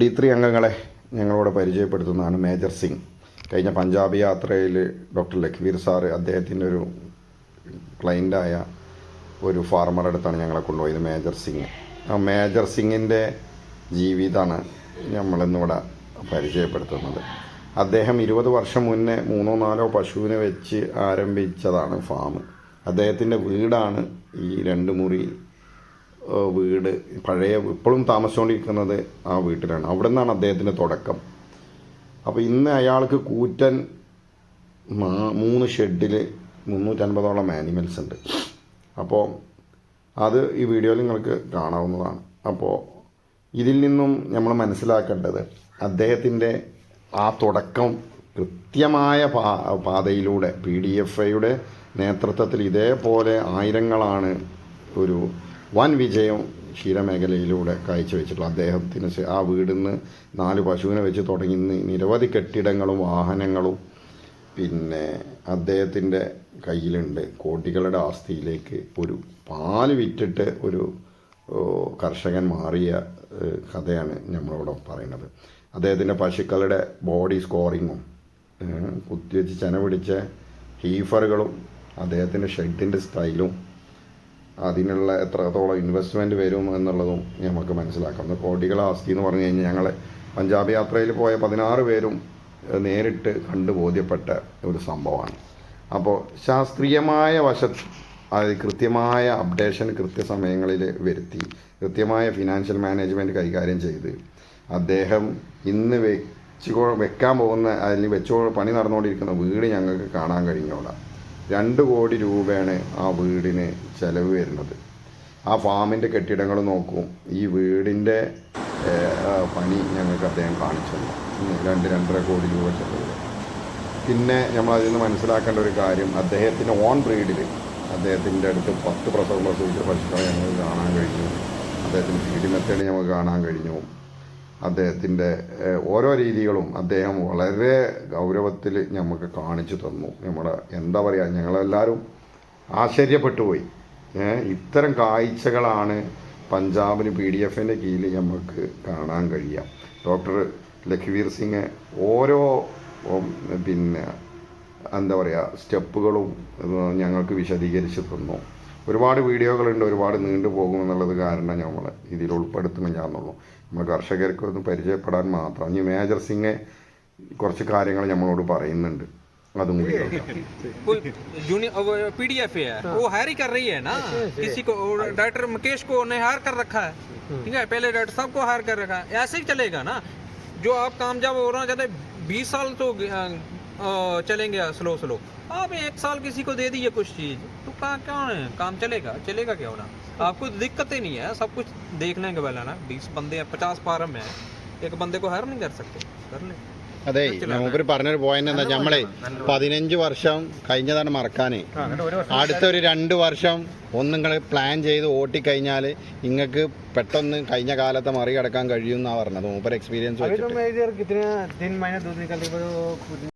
D three അംഗങ്ങളെ ഞങ്ങളോട് പരിചയപ്പെടുത്തുന്നതാണ് major Singh. കഴിഞ്ഞ പഞ്ചാബ് യാത്രയിൽ ഡോക്ടർ ലഖ്വീർ സാറ് അദ്ദേഹത്തിന്റെ ഒരു ക്ലൈന്റായ ഒരു ഫാർമറുടെ അടുത്താണ് ഞങ്ങളെ കൊണ്ടുപോയത് മേജർ സിംഗ്. ആ മേജർ സിംഗിന്റെ ജീവിതമാണ് നമ്മളിന്നിവിടെ പരിചയപ്പെടുത്തുന്നത്. അദ്ദേഹം ഇരുപത് വർഷം മുന്നേ മൂന്നോ നാലോ പശുവിനെ വെച്ച് ആരംഭിച്ചതാണ് ഫാം അദ്ദേഹത്തിന്റെ വീടാണ് ഈ രണ്ട് മുറി വീട് പഴയ ഇപ്പോഴും താമസിച്ചുകൊണ്ടിരിക്കുന്നത് ആ വീട്ടിലാണ്. അവിടെ നിന്നാണ് അദ്ദേഹത്തിന്റെ തുടക്കം. അപ്പോൾ ഇന്ന് അയാൾക്ക് കൂറ്റൻ മൂന്ന് ഷെഡിൽ മുന്നൂറ്റൻപതോളം ആനിമൽസ് ഉണ്ട്. അപ്പോൾ അത് ഈ വീഡിയോയിൽ നിങ്ങൾക്ക് കാണാവുന്നതാണ്. അപ്പോൾ ഇതിൽ നിന്നും നമ്മൾ മനസ്സിലാക്കേണ്ടത് അദ്ദേഹത്തിന്റെ ആ തുടക്കം കൃത്യമായ പാ പാതയിലൂടെ പി ഡി എഫ് ഐയുടെ നേതൃത്വത്തിൽ ഇതേപോലെ ആയിരങ്ങളാണ് ഒരു വൻ വിജയം ക്ഷീരമേഖലയിലൂടെ കാഴ്ചവെച്ചിട്ടുള്ളത് അദ്ദേഹത്തിന് ആ വീടിൽ നിന്ന് നാല് പശുവിനെ വെച്ച് തുടങ്ങി നിരവധി കെട്ടിടങ്ങളും വാഹനങ്ങളും പിന്നെ അദ്ദേഹത്തിന്റെ കയ്യിലുണ്ട്. കോടികളുടെ ആസ്തിയിലേക്ക് ഒരു പാൽ വിറ്റിട്ട് ഒരു കർഷകൻ മാറിയ കഥയാണ് നമ്മളിവിടെ പറയുന്നത്. അദ്ദേഹത്തിന്റെ പശുക്കളുടെ ബോഡി സ്കോറിങ്ങും കുത്തിവെച്ച് ചെന പിടിച്ച ഹീഫറുകളും അദ്ദേഹത്തിന്റെ ഷെഡിന്റെ സ്റ്റൈലും അതിനുള്ള എത്രത്തോളം ഇൻവെസ്റ്റ്മെന്റ് വരും എന്നുള്ളതും നമുക്ക് മനസ്സിലാക്കാം. കോടികളെ ആസ്തി എന്ന് പറഞ്ഞു കഴിഞ്ഞാൽ ഞങ്ങൾ പഞ്ചാബ് യാത്രയിൽ പോയ പതിനാറ് പേരും നേരിട്ട് കണ്ടു ബോധ്യപ്പെട്ട ഒരു സംഭവമാണ്. അപ്പോൾ ശാസ്ത്രീയമായ വശ അത് കൃത്യമായ അപ്ഡേഷൻ കൃത്യസമയങ്ങളിൽ വരുത്തി കൃത്യമായ ഫിനാൻഷ്യൽ മാനേജ്മെന്റ് കൈകാര്യം ചെയ്ത് അദ്ദേഹം ഇന്ന് വെച്ച് വെക്കാൻ പോകുന്ന അല്ലെങ്കിൽ വെച്ചോ പണി നടന്നുകൊണ്ടിരിക്കുന്ന വീട് ഞങ്ങൾക്ക് കാണാൻ കഴിഞ്ഞോളാം. രണ്ട് കോടി രൂപയാണ് ആ വീടിന് ചിലവ് വരുന്നത്. ആ ഫാമിന്റെ കെട്ടിടങ്ങൾ നോക്കും. ഈ വീടിന്റെ പണി ഞങ്ങൾക്ക് അദ്ദേഹം കാണിച്ചു തന്നു രണ്ട് രണ്ടര കോടി രൂപ ചെലവ് പിന്നെ നമ്മൾ അതിൽ നിന്ന് മനസ്സിലാക്കേണ്ട ഒരു കാര്യം അദ്ദേഹത്തിന്റെ ഓൺ ബ്രീഡിൽ അദ്ദേഹത്തിന്റെ അടുത്ത് പത്ത് പ്രസവം പ്രസവിച്ച പശുക്കളെ ഞങ്ങൾക്ക് കാണാൻ കഴിഞ്ഞു. അദ്ദേഹത്തിന്റെ ഫീഡ് ഞങ്ങൾക്ക് കാണാൻ കഴിഞ്ഞു. അദ്ദേഹത്തിന്റെ ഓരോ രീതികളും അദ്ദേഹം വളരെ ഗൗരവത്തിൽ നമുക്ക് കാണിച്ചു തന്നു. നമ്മുടെ എന്താ പറയുക ഞങ്ങളെല്ലാവരും ആശ്ചര്യപ്പെട്ടു പോയി ഇത്തരം കാഴ്ചകളാണ് പഞ്ചാബിന് പി ഡി എഫിന്റെ കീഴിൽ നമുക്ക് കാണാൻ കഴിയുക ഡോക്ടർ ലഖ്വീർ സിംഗ് ഓരോ പിന്നെ എന്താ പറയുക സ്റ്റെപ്പുകളും ഞങ്ങൾക്ക് വിശദീകരിച്ച് തന്നു. ഒരുപാട് വീഡിയോകളുണ്ട് ഒരുപാട് നീണ്ടു പോകുമെന്നുള്ളത് കാരണം നമ്മൾ ഇതിൽ ഉൾപ്പെടുത്തുന്നില്ലാന്നുള്ളൂ നമ്മൾ കർഷകർക്ക് ഒന്ന് പരിചയപ്പെടാൻ മാത്രം ഇനി മേജർ സിംഗ് കുറച്ച് കാര്യങ്ങൾ നമ്മളോട് പറയുന്നുണ്ട് അതും കൂടി കേൾക്കാം. कोई जूनियर पीडीएफ है वो हायर ही कर रही है ना किसी को डॉक्टर मुकेश को ने हायर कर रखा है ठीक है पहले डॉक्टर साहब को हायर कर रखा है ऐसे ही चलेगा ना जो आप कामयाब हो रहा चाहते बीस साल तो अ, अ, चलेंगे स्लो स्लो आप एक साल किसी को दे दिए कुछ चीज तो कहाँ क्या है काम चलेगा चलेगा क्या होना आपको दिक्कत ही नहीं है सब कुछ देख लेंगे पहले ना बीस बंदे हैं पचास फार्म है एक बंदे को हायर नहीं कर सकते कर ले അതെ മൂപ്പര് പറഞ്ഞൊരു പോയിന്റ് എന്താ നമ്മളെ പതിനഞ്ച് വർഷം കഴിഞ്ഞതാണ് മറക്കാന് അടുത്തൊരു രണ്ട് വർഷം ഒന്ന് നിങ്ങൾ പ്ലാൻ ചെയ്ത് ഓട്ടിക്കഴിഞ്ഞാൽ നിങ്ങൾക്ക് പെട്ടെന്ന് കഴിഞ്ഞ കാലത്തെ മറികടക്കാൻ കഴിയും എന്നാണ് പറഞ്ഞത് മൂപ്പർ എക്സ്പീരിയൻസ് अभी तो വെച്ചിട്ട്